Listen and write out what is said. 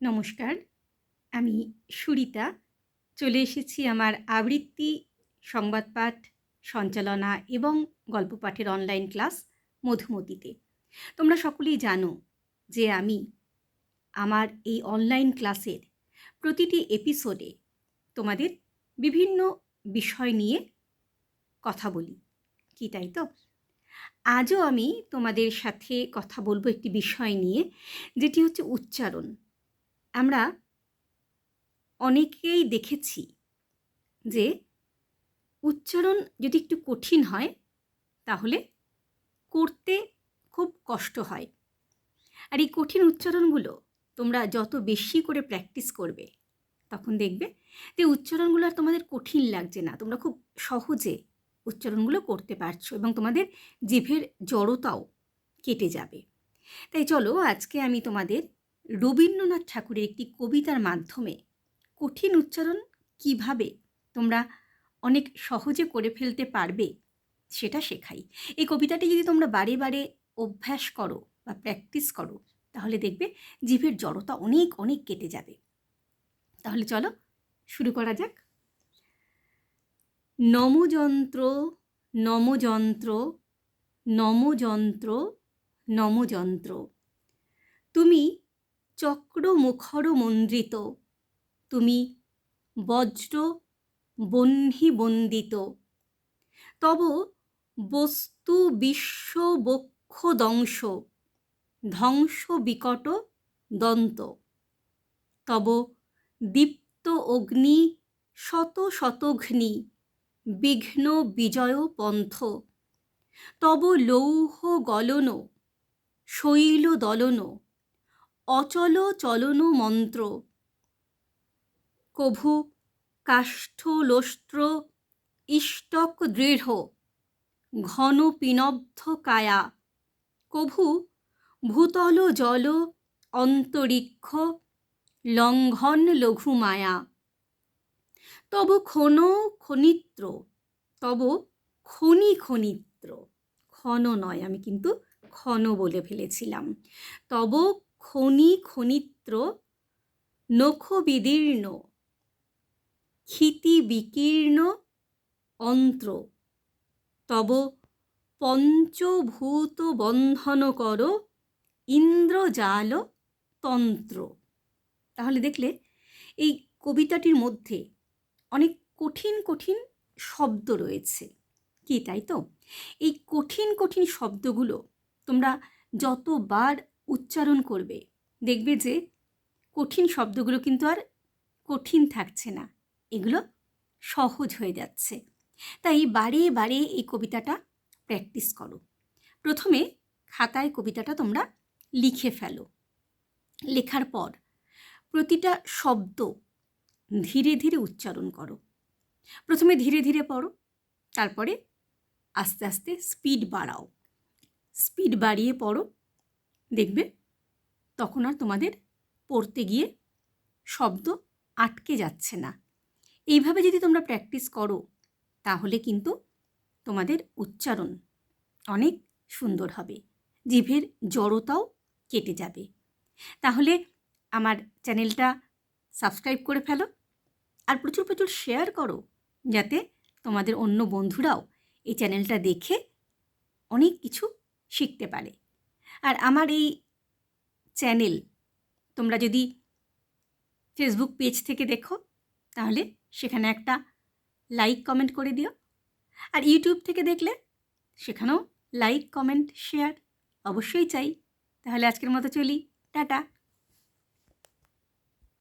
নমস্কার, আমি সুরিতা। চলে এসেছি আমার আবৃত্তি, সংবাদপাঠ, সঞ্চালনা এবং গল্প পাঠের অনলাইন ক্লাস মধুমতিতে। তোমরা সকলেই জানো যে আমি আমার এই অনলাইন ক্লাসের প্রতিটি এপিসোডে তোমাদের বিভিন্ন বিষয় নিয়ে কথা বলি। কি তাই তো? আজও আমি তোমাদের সাথে কথা বলব একটি বিষয় নিয়ে, যেটি হচ্ছে উচ্চারণ। আমরা অনেকেই দেখেছি যে উচ্চারণ যদি একটু কঠিন হয়, তাহলে করতে খুব কষ্ট হয়। আর এই কঠিন উচ্চারণগুলো তোমরা যত বেশি করে প্র্যাকটিস করবে, তখন দেখবে যে উচ্চারণগুলো আর তোমাদের কঠিন লাগছে না। তোমরা খুব সহজে উচ্চারণগুলো করতে পারছ এবং তোমাদের জিভের জড়তাও কেটে যাবে। তাই চলো আজকে আমি তোমাদের রবীন্দ্রনাথ ঠাকুরের একটি কবিতার মাধ্যমে কঠিন উচ্চারণ কীভাবে তোমরা অনেক সহজে করে ফেলতে পারবে সেটা শেখাই। এই কবিতাটি যদি তোমরা বারে বারে অভ্যাস করো বা প্র্যাকটিস করো, তাহলে দেখবে জিভের জড়তা অনেক অনেক কেটে যাবে। তাহলে চলো শুরু করা যাক। নমযন্ত্র নমযন্ত্র নমযন্ত্র নমযন্ত্র। তুমি চক্র মুখর মন্দ্রিত তুমি বজ্র বহ্নি বন্দিত তব বস্তু বিশ্ব বক্ষ দংশ ধ্বংস বিকট দন্ত। তব দীপ্ত অগ্নি, শত শতঘ্নি বিঘ্ন বিজয় পন্থ। তব লৌহ গলন, শৈল দলন অচল চলন মন্ত্র। কভু কাষ্ঠলোষ্ট্র ইষ্টক দৃঢ়, ঘন পিনব্ধ কায়া। কভু ভূতল জল অন্তরিক্ষ, লঙ্ঘন লঘু মায়া। তব ক্ষণ খনিত্র তব খনি খনিত্র ক্ষণ নয়, আমি কিন্তু ক্ষণ বলে ফেলেছিলাম। তব খনি খনিত্র নখ বিদীর্ণ ক্ষিতি বিকীর্ণ অন্ত্র। তব পঞ্চভূত বন্ধন কর ইন্দ্রজাল তন্ত্র। তাহলে দেখলে এই কবিতাটির মধ্যে অনেক কঠিন কঠিন শব্দ রয়েছে। কি তাই তো? এই কঠিন কঠিন শব্দগুলো তোমরা যতবার উচ্চারণ করবে। দেখবে যে কঠিন শব্দগুলো কিন্তু আর কঠিন থাকছে না। এগুলো সহজ হয়ে যাচ্ছে। তাই বারে বারে এই কবিতাটা প্র্যাকটিস করো। প্রথমে খাতায় কবিতাটা তোমরা লিখে ফেলো। লেখার পর প্রতিটা শব্দ ধীরে ধীরে উচ্চারণ করো। প্রথমে ধীরে ধীরে পড়ো, তারপরে আস্তে আস্তে স্পিড বাড়াও। স্পিড বাড়িয়ে পড়ো। দেখবে, তখন আর তোমাদের পড়তে গিয়ে শব্দ আটকে যাচ্ছে না। এইভাবে যদি তোমরা প্র্যাকটিস করো, তাহলে কিন্তু তোমাদের উচ্চারণ অনেক সুন্দর হবে, জিভের জড়তাও কেটে যাবে। তাহলে আমার চ্যানেলটা সাবস্ক্রাইব করে ফেলো আর প্রচুর প্রচুর শেয়ার করো, যাতে তোমাদের অন্য বন্ধুরাও এই চ্যানেলটা দেখে অনেক কিছু শিখতে পারে। আর আমার এই চ্যানেল, তোমরা যদি ফেসবুক পেজ থেকে দেখো, তাহলে সেখানে একটা লাইক কমেন্ট করে দিও। আর ইউটিউব থেকে দেখলে সেখানেও লাইক কমেন্ট শেয়ার অবশ্যই চাই। তাহলে আজকের মতো চলি। টাটা।